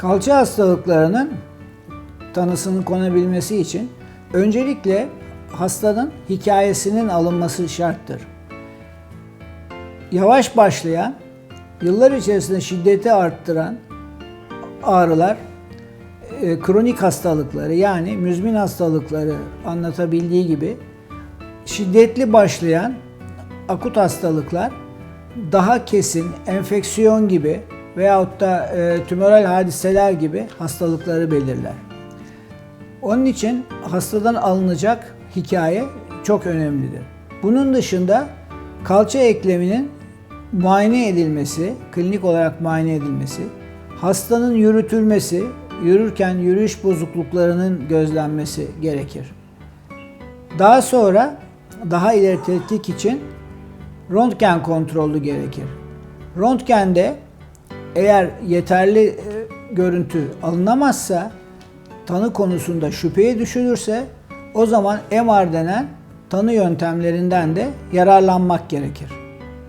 Kalça hastalıklarının tanısının konabilmesi için öncelikle hastanın hikayesinin alınması şarttır. Yavaş başlayan, yıllar içerisinde şiddeti arttıran ağrılar, e, kronik hastalıkları yani müzmin hastalıkları anlatabildiği gibi şiddetli başlayan akut hastalıklar daha kesin enfeksiyon gibi veyahut da e, tümöral hadiseler gibi hastalıkları belirler. Onun için hastadan alınacak hikaye çok önemlidir. Bunun dışında kalça ekleminin muayene edilmesi, klinik olarak muayene edilmesi, hastanın yürütülmesi, yürürken yürüyüş bozukluklarının gözlenmesi gerekir. Daha sonra daha ileri tetkik için röntgen kontrolü gerekir. Röntgende eğer yeterli e, görüntü alınamazsa, tanı konusunda şüpheye düşülürse o zaman MR denen tanı yöntemlerinden de yararlanmak gerekir.